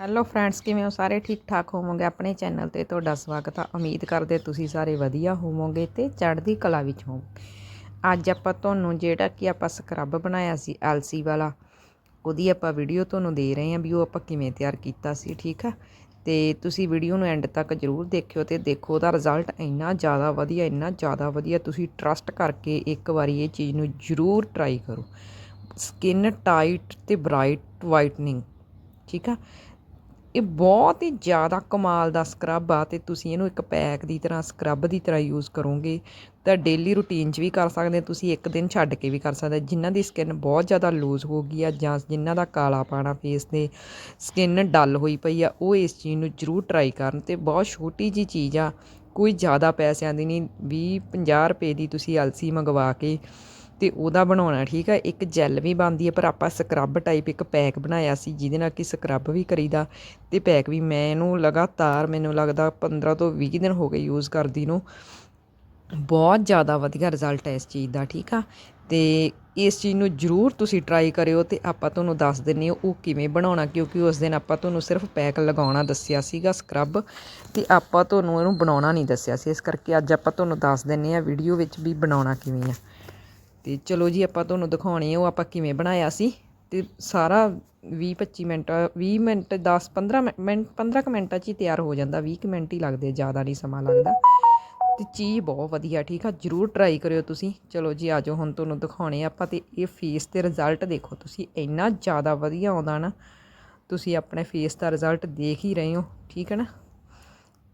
Hello friends ਕਿਵੇਂ ਹੋ? ਸਾਰੇ ਠੀਕ ਠਾਕ ਹੋਵੋਗੇ? ਆਪਣੇ ਚੈਨਲ ਤੇ ਤੁਹਾਡਾ ਸਵਾਗਤ ਆ। ਉਮੀਦ ਕਰਦੇ ਤੁਸੀਂ ਸਾਰੇ ਵਧੀਆ ਹੋਵੋਗੇ ਤੇ ਚੜ੍ਹਦੀ ਕਲਾ ਵਿੱਚ ਹੋ ਅੱਜ ਆਪਾਂ ਤੁਹਾਨੂੰ ਜਿਹੜਾ ਕਿ ਆਪਾਂ ਸਕਰਬ ਬਣਾਇਆ ਸੀ ਐਲਸੀ ਵਾਲਾ, ਉਹਦੀ ਆਪਾਂ ਵੀਡੀਓ ਤੁਹਾਨੂੰ ਦੇ ਰਹੇ ਹਾਂ ਵੀ ਉਹ ਆਪਾਂ ਕਿਵੇਂ ਤਿਆਰ ਕੀਤਾ ਸੀ, ਠੀਕ ਆ? ਤੇ ਤੁਸੀਂ ਵੀਡੀਓ ਨੂੰ ਐਂਡ ਤੱਕ ਜਰੂਰ ਦੇਖਿਓ ਤੇ ਦੇਖੋ ਉਹਦਾ ਰਿਜ਼ਲਟ ਇੰਨਾ ਜ਼ਿਆਦਾ ਵਧੀਆ, ਇੰਨਾ ਜ਼ਿਆਦਾ ਵਧੀਆ। ਤੁਸੀਂ ਟਰਸਟ ਕਰਕੇ ਇੱਕ ਵਾਰੀ ਇਹ ਚੀਜ਼ ਨੂੰ ਜਰੂਰ ਟਰਾਈ ਕਰੋ। ਸਕਿਨ ਟਾਈਟ ਤੇ ਬ੍ਰਾਈਟ ਵਾਈਟਨਿੰਗ ਠੀਕ ਆ? ਇਹ ਬਹੁਤ ਹੀ ਜ਼ਿਆਦਾ ਕਮਾਲ ਦਾ ਸਕਰਬ ਆ ਅਤੇ ਤੁਸੀਂ ਇਹਨੂੰ ਇੱਕ ਪੈਕ ਦੀ ਤਰ੍ਹਾਂ ਸਕਰਬ ਦੀ ਤਰ੍ਹਾਂ ਯੂਜ਼ ਕਰੋਗੇ ਤਾਂ ਡੇਲੀ ਰੂਟੀਨ 'ਚ ਵੀ ਕਰ ਸਕਦੇ ਤੁਸੀਂ ਇੱਕ ਦਿਨ ਛੱਡ ਕੇ ਵੀ ਕਰ ਸਕਦੇ ਜਿਨ੍ਹਾਂ ਦੀ ਸਕਿਨ ਬਹੁਤ ਜ਼ਿਆਦਾ ਲੂਜ਼ ਹੋ ਗਈ ਆ ਜਾਂ ਜਿਨ੍ਹਾਂ ਦਾ ਕਾਲਾ ਪਾਣਾ ਫੇਸ ਤੇ ਸਕਿਨ ਡਲ ਹੋਈ ਪਈ ਆ, ਉਹ ਇਸ ਚੀਜ਼ ਨੂੰ ਜ਼ਰੂਰ ਟਰਾਈ ਕਰਨ ਤੇ ਬਹੁਤ ਛੋਟੀ ਜੀ ਚੀਜ਼ ਆ, ਕੋਈ ਜ਼ਿਆਦਾ ਪੈਸਿਆਂ ਦੀ ਨਹੀਂ 20 50 ਰੁਪਏ ਦੀ ਤੁਸੀਂ ਅਲਸੀ ਮੰਗਵਾ ਕੇ ਤੇ ਉਹਦਾ ਬਣਾਉਣਾ, ਠੀਕ ਆ? ਇੱਕ ਜੈਲ ਵੀ ਬਣਦੀ ਹੈ ਪਰ ਆਪਾਂ ਸਕਰਬ ਟਾਈਪ ਇੱਕ ਪੈਕ ਬਣਾਇਆ ਸੀ, ਜਿਹਦੇ ਨਾਲ ਕਿ ਸਕਰਬ ਵੀ ਕਰੀਦਾ ਤੇ ਪੈਕ ਵੀ ਮੈਂ ਇਹਨੂੰ ਲਗਾਤਾਰ, ਮੈਨੂੰ ਲੱਗਦਾ 15 ਤੋਂ 20 ਦਿਨ ਹੋ ਗਏ ਯੂਜ਼ ਕਰਦੀ ਨੂੰ। ਬਹੁਤ ਜ਼ਿਆਦਾ ਵਧੀਆ ਰਿਜ਼ਲਟ ਹੈ ਇਸ ਚੀਜ਼ ਦਾ, ਠੀਕ ਆ? ਤੇ ਇਸ ਚੀਜ਼ ਨੂੰ ਜ਼ਰੂਰ ਤੁਸੀਂ ਟਰਾਈ ਕਰਿਓ ਤੇ ਆਪਾਂ ਤੁਹਾਨੂੰ ਦੱਸ ਦਿੰਨੇ ਹਾਂ ਉਹ ਕਿਵੇਂ ਬਣਾਉਣਾ, ਕਿਉਂਕਿ ਉਸ ਦਿਨ ਆਪਾਂ ਤੁਹਾਨੂੰ ਸਿਰਫ ਪੈਕ ਲਗਾਉਣਾ ਦੱਸਿਆ ਸੀਗਾ ਸਕਰਬ ਤੇ ਆਪਾਂ ਤੁਹਾਨੂੰ ਇਹਨੂੰ ਬਣਾਉਣਾ ਨਹੀਂ ਦੱਸਿਆ ਸੀ, ਇਸ ਕਰਕੇ ਅੱਜ ਆਪਾਂ ਤੁਹਾਨੂੰ ਦੱਸ ਦਿੰਨੇ ਆ ਵੀਡੀਓ ਵਿੱਚ ਵੀ ਬਣਾਉਣਾ ਕਿਵੇਂ ਆ। ਤੇ ਚਲੋ ਜੀ, ਆਪਾਂ ਤੁਹਾਨੂੰ ਦਿਖਾਉਣੇ ਉਹ ਆਪਾਂ ਕਿਵੇਂ ਬਣਾਇਆ ਸੀ। ਤੇ ਸਾਰਾ 20 25 ਮਿੰਟ 20 ਮਿੰਟ 10 15 ਮਿੰਟ 15 ਕੁ ਮਿੰਟਾਂ 'ਚ ਹੀ ਤਿਆਰ ਹੋ ਜਾਂਦਾ। 20 ਕੁ ਮਿੰਟ ਹੀ ਲੱਗਦੇ ਜ਼ਿਆਦਾ ਨਹੀਂ ਸਮਾਂ ਲੱਗਦਾ। ਤੇ ਚੀਜ਼ ਬਹੁਤ ਵਧੀਆ, ਠੀਕ ਆ? ਜਰੂਰ ਟਰਾਈ ਕਰਿਓ ਤੁਸੀਂ। ਚਲੋ ਜੀ ਆਜੋ ਹੁਣ ਤੁਹਾਨੂੰ ਦਿਖਾਉਣੇ ਆਪਾਂ ਤੇ ਇਹ ਫੇਸ ਤੇ ਰਿਜ਼ਲਟ ਦੇਖੋ ਤੁਸੀਂ। ਇੰਨਾ ਜ਼ਿਆਦਾ ਵਧੀਆ ਆਉਂਦਾ ਨਾ, ਤੁਸੀਂ ਆਪਣੇ ਫੇਸ ਦਾ ਰਿਜ਼ਲਟ ਦੇਖ ਹੀ ਰਹੇ ਹੋ, ਠੀਕ ਹੈ ਨਾ?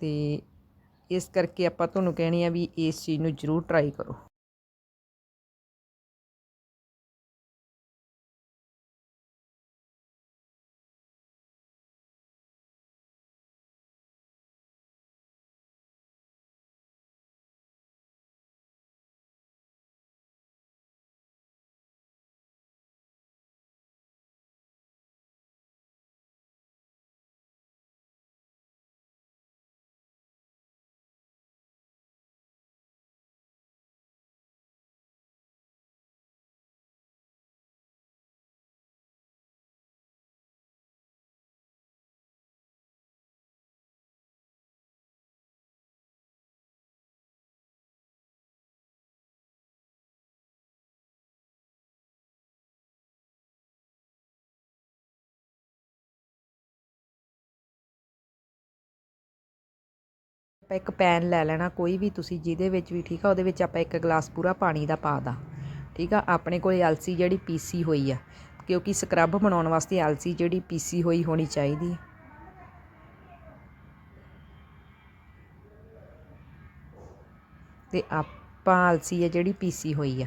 ਤੇ ਇਸ ਕਰਕੇ ਆਪਾਂ ਤੁਹਾਨੂੰ ਕਹਿਣੀ ਆ ਵੀ ਇਸ ਚੀਜ਼ ਨੂੰ ਜਰੂਰ ਟਰਾਈ ਕਰੋ। ਆਪਾਂ ਇੱਕ ਪੈਨ ਲੈ ਲੈਣਾ, ਕੋਈ ਵੀ ਤੁਸੀਂ ਜਿਹਦੇ ਵਿੱਚ ਵੀ ਠੀਕ ਆ, ਉਹਦੇ ਵਿੱਚ ਆਪਾਂ ਇੱਕ ਗਲਾਸ ਪੂਰਾ ਪਾਣੀ ਦਾ ਪਾ ਦਾ, ਠੀਕ ਆ? ਆਪਣੇ ਕੋਲ ਅਲਸੀ ਜਿਹੜੀ ਪੀਸੀ ਹੋਈ ਆ, ਕਿਉਂਕਿ ਸਕਰੱਬ ਬਣਾਉਣ ਵਾਸਤੇ ਅਲਸੀ ਜਿਹੜੀ ਪੀਸੀ ਹੋਈ ਹੋਣੀ ਚਾਹੀਦੀ ਹੈ ਤੇ ਆਪਾਂ ਅਲਸੀ ਆ ਜਿਹੜੀ ਪੀਸੀ ਹੋਈ ਆ।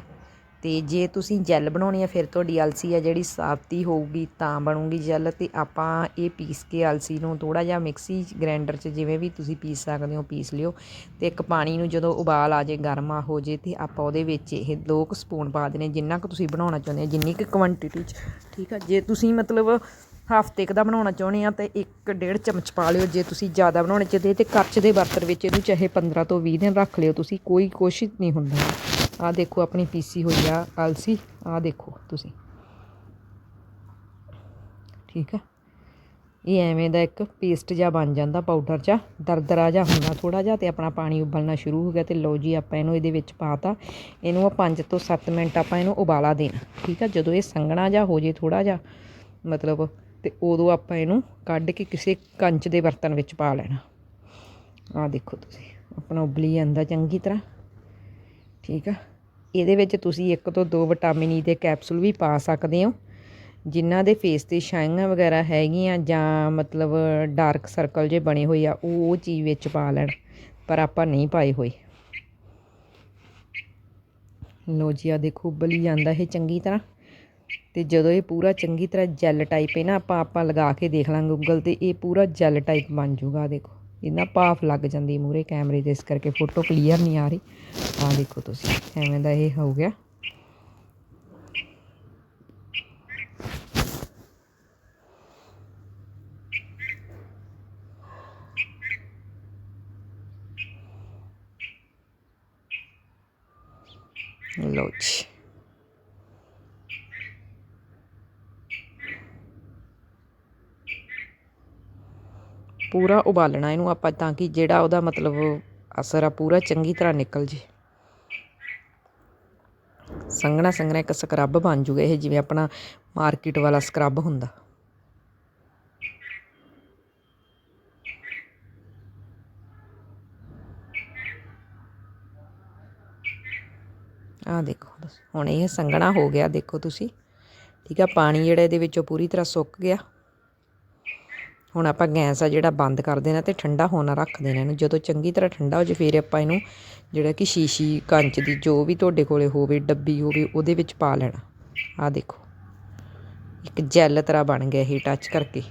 ਅਤੇ ਜੇ ਤੁਸੀਂ ਜੈੱਲ ਬਣਾਉਣੀ ਆ, ਫਿਰ ਤੁਹਾਡੀ ਅਲਸੀ ਆ ਜਿਹੜੀ ਸਾਫਤੀ ਹੋਊਗੀ, ਤਾਂ ਬਣੂਗੀ ਜੈੱਲ। ਅਤੇ ਆਪਾਂ ਇਹ ਪੀਸ ਕੇ ਅਲਸੀ ਨੂੰ ਥੋੜਾ ਜਿਹਾ ਮਿਕਸੀ ਗ੍ਰੈਂਡਰ 'ਚ ਜਿਵੇਂ ਵੀ ਤੁਸੀਂ ਪੀਸ ਸਕਦੇ ਹੋ, ਪੀਸ ਲਿਓ। ਤੇ ਇੱਕ ਪਾਣੀ ਨੂੰ ਜਦੋਂ ਉਬਾਲ ਆ ਜੇ, ਗਰਮਾ ਹੋ ਜੇ, ਤੇ ਆਪਾਂ ਉਹਦੇ ਵਿੱਚ ਇਹ ਦੋ ਕੁ ਸਪੂਨ ਪਾ ਦੇਣੇ, ਜਿੰਨਾ ਕੁ ਤੁਸੀਂ ਬਣਾਉਣਾ ਚਾਹੁੰਦੇ ਹੋ, ਜਿੰਨੀ ਕੁ ਕੁਆਂਟੀਟੀ 'ਚ। ਠੀਕ ਆ? ਜੇ ਤੁਸੀਂ ਮਤਲਬ ਹਫ਼ਤੇ ਕ ਦਾ ਬਣਾਉਣਾ ਚਾਹੁੰਦੇ ਆ, ਤੇ ਇੱਕ ਡੇਢ ਚਮਚ ਪਾ ਲਿਓ। ਜੇ ਤੁਸੀਂ ਜ਼ਿਆਦਾ ਬਣਾਉਣੇ ਚਾਹਦੇ ਤੇ ਕੱਚ ਦੇ ਬਰਤਨ ਵਿੱਚ ਇਹਨੂੰ ਚਾਹੇ 15 ਤੋਂ 20 ਦਿਨ ਰੱਖ ਲਿਓ, ਤੁਸੀਂ ਕੋਈ ਕੋਸ਼ਿਸ਼ ਨਹੀਂ ਹੁੰਦਾ। ਆ ਦੇਖੋ ਆਪਣੀ ਪੀਸੀ ਹੋਈ ਆ ਅਲਸੀ, ਆ ਦੇਖੋ ਤੁਸੀਂ। ਠੀਕ ਆ? ਇਹ ਐਵੇਂ ਦਾ ਇੱਕ ਪੇਸਟ ਜਿਹਾ ਬਣ ਜਾਂਦਾ ਪਾਊਡਰ ਜਿਹਾ, ਦਰਦਰਾ ਜਿਹਾ ਹੁੰਦਾ ਥੋੜਾ ਜਿਹਾ ਤੇ ਆਪਣਾ ਪਾਣੀ ਉਬਲਣਾ ਸ਼ੁਰੂ ਹੋ ਗਿਆ ਤੇ ਲਓ ਜੀ ਆਪਾਂ ਇਹਨੂੰ ਇਹਦੇ ਵਿੱਚ ਪਾਤਾ ਇਹਨੂੰ ਆ 5 ਤੋਂ 7 ਮਿੰਟ ਆਪਾਂ ਇਹਨੂੰ ਉਬਾਲਾ ਦੇਣਾ, ਠੀਕ ਆ? ਜਦੋਂ ਇਹ ਸੰਘਣਾ ਜਿਹਾ ਹੋ ਜੇ ਥੋੜਾ ਜਿਹਾ, ਮਤਲਬ ਤੇ ਉਦੋਂ ਆਪਾਂ ਇਹਨੂੰ ਕੱਢ ਕੇ ਕਿਸੇ ਕੰਚ ਦੇ ਬਰਤਨ ਵਿੱਚ ਪਾ ਲੈਣਾ। ਆ ਦੇਖੋ ਤੁਸੀਂ, ਆਪਣਾ ਉਬਲੀ ਜਾਂਦਾ ਚੰਗੀ ਤਰ੍ਹਾਂ। ਠੀਕ ਆ? ਇਹਦੇ ਵਿੱਚ ਤੁਸੀਂ ਇੱਕ ਤੋਂ ਦੋ ਵਿਟਾਮਿਨ ਈ ਦੇ ਕੈਪਸੂਲ ਵੀ ਪਾ ਸਕਦੇ ਹੋ। ਜਿਨ੍ਹਾਂ ਦੇ ਫੇਸ ਤੇ ਸ਼ਾਈਆਂ ਵਗੈਰਾ ਹੈਗੀਆਂ ਜਾਂ ਮਤਲਬ ਡਾਰਕ ਸਰਕਲ ਜੇ ਬਣੇ ਹੋਏ ਆ, ਉਹ ਉਹ ਚੀਜ਼ ਵਿੱਚ ਪਾ ਲੈਣ, ਪਰ ਆਪਾਂ ਨਹੀਂ ਪਾਏ ਹੋਏ। ਲੋ ਜੀ ਆ ਦੇਖੋ, ਉਬਲੀ ਜਾਂਦਾ ਇਹ ਚੰਗੀ ਤਰ੍ਹਾਂ। ਤੇ ਜਦੋਂ ਇਹ ਪੂਰਾ ਚੰਗੀ ਤਰ੍ਹਾਂ ਜੈਲ ਟਾਈਪ ਹੈ ਨਾ, ਆਪਾਂ ਆਪਾਂ ਲਗਾ ਕੇ ਦੇਖ ਲਾਂਗੇ ਗੂਗਲ ਤੇ, ਇਹ ਪੂਰਾ ਜੈਲ ਟਾਈਪ ਬਣ ਜਾਊਗਾ ਦੇਖੋ। ਇਹਨਾਂ ਭਾਫ ਲੱਗ ਜਾਂਦੀ ਮੂਰੇ ਕੈਮਰੇ ਦੇ ਇਸ ਕਰਕੇ ਫੋਟੋ ਕਲੀਅਰ ਨਹੀਂ ਆ ਰਹੀ। ਆ ਦੇਖੋ ਤੁਸੀਂ, ਐਵੇਂ ਦਾ ਇਹ ਹੋ ਗਿਆ। ਲਓ ਜੀ। ਪੂਰਾ ਉਬਾਲਣਾ ਇਹਨੂੰ ਆਪਾਂ ਤਾਂ ਕਿ ਜਿਹੜਾ ਉਹਦਾ ਮਤਲਬ ਅਸਰ ਆ, ਪੂਰਾ ਚੰਗੀ ਤਰ੍ਹਾਂ ਨਿਕਲ ਜੇ। ਸੰਘਣਾ ਸੰਘਣਾ ਇੱਕ ਸਕਰੱਬ ਬਣ ਜੂਗਾ ਇਹ, ਜਿਵੇਂ ਆਪਣਾ ਮਾਰਕੀਟ ਵਾਲਾ ਸਕਰੱਬ ਹੁੰਦਾ। ਆਹ ਦੇਖੋ, ਹੁਣ ਇਹ ਸੰਘਣਾ ਹੋ ਗਿਆ, ਦੇਖੋ ਤੁਸੀਂ। ਠੀਕ ਆ, ਪਾਣੀ ਜਿਹੜਾ ਇਹਦੇ ਵਿੱਚੋਂ ਪੂਰੀ ਤਰ੍ਹਾਂ ਸੁੱਕ ਗਿਆ। ਹੁਣ ਆਪਾਂ ਗੈਸ ਆ ਜਿਹੜਾ ਬੰਦ ਕਰ ਦੇਣਾ ਤੇ ਠੰਡਾ ਹੋਣਾ ਰੱਖ ਦੇਣਾ ਇਹਨੂੰ। ਜਦੋਂ ਚੰਗੀ ਤਰ੍ਹਾਂ ਠੰਡਾ ਹੋ ਜੇ, ਫਿਰ ਆਪਾਂ ਇਹਨੂੰ ਜਿਹੜਾ ਕਿ ਸ਼ੀਸ਼ੀ ਕੰਚ ਦੀ ਜੋ ਵੀ ਤੁਹਾਡੇ ਕੋਲੇ ਹੋਵੇ, ਡੱਬੀ ਹੋਵੇ, ਉਹਦੇ ਵਿੱਚ ਪਾ ਲੈਣਾ। ਆਹ ਦੇਖੋ, ਇੱਕ ਜੈਲ ਤਰ੍ਹਾਂ ਬਣ ਗਿਆ ਇਹ ਟੱਚ ਕਰਕੇ।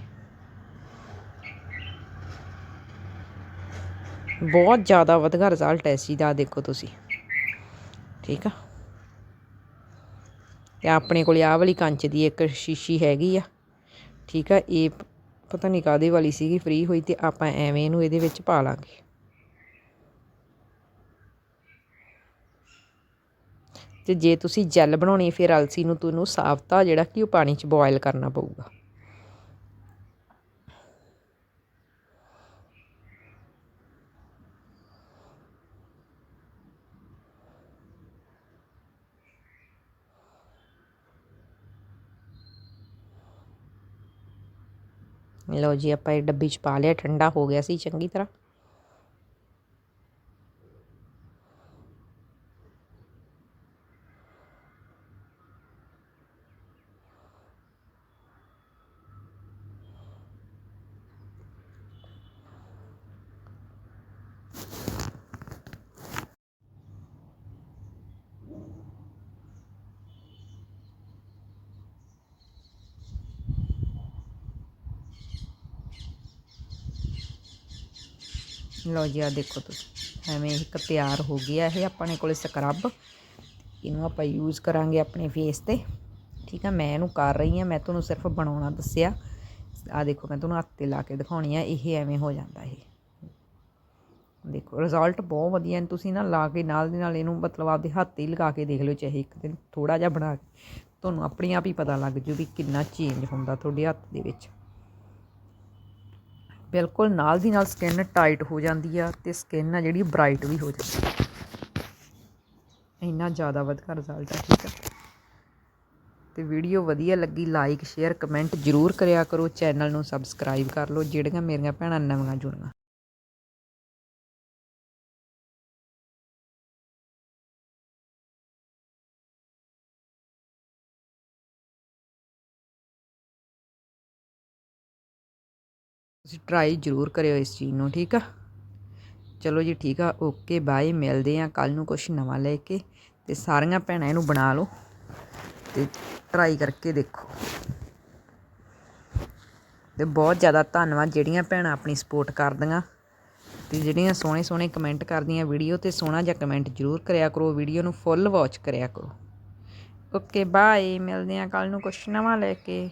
ਬਹੁਤ ਜ਼ਿਆਦਾ ਵਧੀਆ ਰਿਜ਼ਲਟ ਹੈ ਇਸ ਚੀਜ਼ ਦਾ ਦੇਖੋ ਤੁਸੀਂ। ਠੀਕ ਆ? ਤੇ ਆਪਣੇ ਕੋਲ ਆਹ ਵਾਲੀ ਕੰਚ ਦੀ ਇੱਕ ਸ਼ੀਸ਼ੀ ਹੈਗੀ ਆ। ਠੀਕ ਆ? ਇਹ ਪਤਾ ਨਹੀਂ ਕਾਦੇ ਵਾਲੀ ਸੀਗੀ ਫ੍ਰੀ ਹੋਈ ਤੇ ਆਪਾਂ ਐਵੇਂ ਇਹਨੂੰ ਇਹਦੇ ਵਿੱਚ ਪਾ ਲਾਂਗੇ। ਤੇ ਜੇ ਤੁਸੀਂ ਜੈਲ ਬਣਾਉਣੀ ਹੈ, ਫਿਰ ਅਲਸੀ ਨੂੰ ਤੁਹਾਨੂੰ ਸਾਫਤਾ ਜਿਹੜਾ ਕਿ ਉਹ ਪਾਣੀ 'ਚ ਬੋਇਲ ਕਰਨਾ ਪਊਗਾ। ਲਓ ਜੀ ਆਪਾਂ ਇਹ ਡੱਬੀ 'ਚ ਪਾ ਲਿਆ ਠੰਡਾ ਹੋ ਗਿਆ ਸੀ ਚੰਗੀ ਤਰ੍ਹਾਂ। ਲਓ ਜੀ ਆ ਦੇਖੋ ਤੁਸੀਂ। ਐਵੇਂ ਇੱਕ ਤਿਆਰ ਹੋ ਗਿਆ ਇਹ ਆਪਣੇ ਕੋਲੇ ਸਕਰਬ। ਇਹਨੂੰ ਆਪਾਂ ਯੂਜ਼ ਕਰਾਂਗੇ ਆਪਣੇ ਫੇਸ ਤੇ। ਠੀਕ ਆ, ਮੈਂ ਇਹਨੂੰ ਕਰ ਰਹੀ ਹਾਂ, ਮੈਂ ਤੁਹਾਨੂੰ ਸਿਰਫ ਬਣਾਉਣਾ ਦੱਸਿਆ। ਆ ਦੇਖੋ, ਮੈਂ ਤੁਹਾਨੂੰ ਹੱਥ ਤੇ ਲਾ ਕੇ ਦਿਖਾਉਣੀ ਆ, ਇਹ ਐਵੇਂ ਹੋ ਜਾਂਦਾ ਇਹ। ਦੇਖੋ ਰਿਜ਼ਲਟ ਬਹੁਤ ਵਧੀਆ ਨੇ, ਤੁਸੀਂ ਨਾ ਲਾ ਕੇ ਨਾਲ ਦੇ ਨਾਲ ਇਹਨੂੰ ਮਤਲਬ ਆਪਦੇ ਹੱਥ ਹੀ ਲਗਾ ਕੇ ਦੇਖ ਲਿਓ, ਚਾਹੇ ਇੱਕ ਦਿਨ ਥੋੜਾ ਜਿਹਾ ਬਣਾ ਕੇ। ਤੁਹਾਨੂੰ ਆਪਣੇ ਆਪ ਹੀ ਪਤਾ ਲੱਗ ਜੂ ਵੀ ਕਿੰਨਾ ਚੇਂਜ ਹੁੰਦਾ ਤੁਹਾਡੇ ਹੱਥ ਦੇ ਵਿੱਚ। ਬਿਲਕੁਲ ਨਾਲ ਦੀ ਨਾਲ ਸਕਿਨ ਟਾਈਟ ਹੋ ਜਾਂਦੀ ਆ ਅਤੇ ਸਕਿਨ ਆ ਜਿਹੜੀ ਬ੍ਰਾਈਟ ਵੀ ਹੋ ਜਾਂਦੀ ਆ। ਇੰਨਾ ਜ਼ਿਆਦਾ ਵਧੀਆ ਰਿਜ਼ਲਟ ਆ, ਠੀਕ ਆ। ਤੇ ਵੀਡੀਓ ਵਧੀਆ ਲੱਗੀ ਲਾਈਕ ਸ਼ੇਅਰ ਕਮੈਂਟ ਜਰੂਰ ਕਰਿਆ ਕਰੋ ਚੈਨਲ ਨੂੰ ਸਬਸਕ੍ਰਾਈਬ ਕਰ ਲਓ, ਜਿਹੜੀਆਂ ਮੇਰੀਆਂ ਭੈਣਾਂ ਨਵੀਆਂ ਜੁੜੀਆਂ। ਤੁਸੀਂ ਟਰਾਈ ਜ਼ਰੂਰ ਕਰਿਓ ਇਸ ਚੀਜ਼ ਨੂੰ, ਠੀਕ ਆ? ਚਲੋ ਜੀ, ਠੀਕ ਆ। ਓਕੇ ਬਾਏ ਮਿਲਦੇ ਆ ਕੱਲ ਨੂੰ ਕੁਝ ਨਵਾਂ ਲੈ ਕੇ ਤੇ ਸਾਰੀਆਂ ਭੈਣਾਂ ਇਹਨੂੰ ਬਣਾ ਲਓ ਤੇ ਟਰਾਈ ਕਰਕੇ ਦੇਖੋ। ਤੇ ਬਹੁਤ ਜ਼ਿਆਦਾ ਧੰਨਵਾਦ ਜਿਹੜੀਆਂ ਭੈਣਾਂ ਆਪਣੀ ਸਪੋਰਟ ਕਰਦੀਆਂ ਤੇ ਜਿਹੜੀਆਂ ਸੋਹਣੇ ਸੋਹਣੇ ਕਮੈਂਟ ਕਰਦੀਆਂ ਵੀਡੀਓ ਤੇ, ਸੋਹਣਾ ਜਿਹਾ ਕਮੈਂਟ ਜ਼ਰੂਰ ਕਰਿਆ ਕਰੋ ਵੀਡੀਓ ਨੂੰ ਫੁੱਲ ਵਾਚ ਕਰਿਆ ਕਰੋ। ਓਕੇ ਬਾਏ ਮਿਲਦੇ ਆ ਕੱਲ ਨੂੰ ਕੁਝ ਨਵਾਂ ਲੈ ਕੇ।